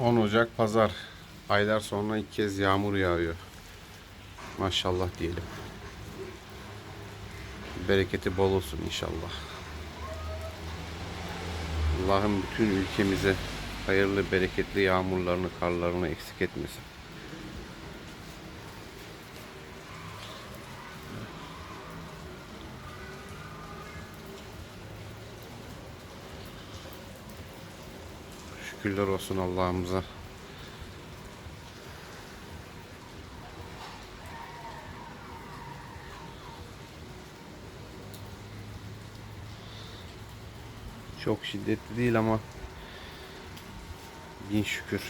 10 Ocak Pazar. Aylar sonra ilk kez yağmur yağıyor. Maşallah diyelim. Bereketi bol olsun inşallah. Allah'ım bütün ülkemize hayırlı, bereketli yağmurlarını, karlarını eksik etmesin. Şükürler olsun Allah'ımıza. Çok şiddetli değil ama bin şükür.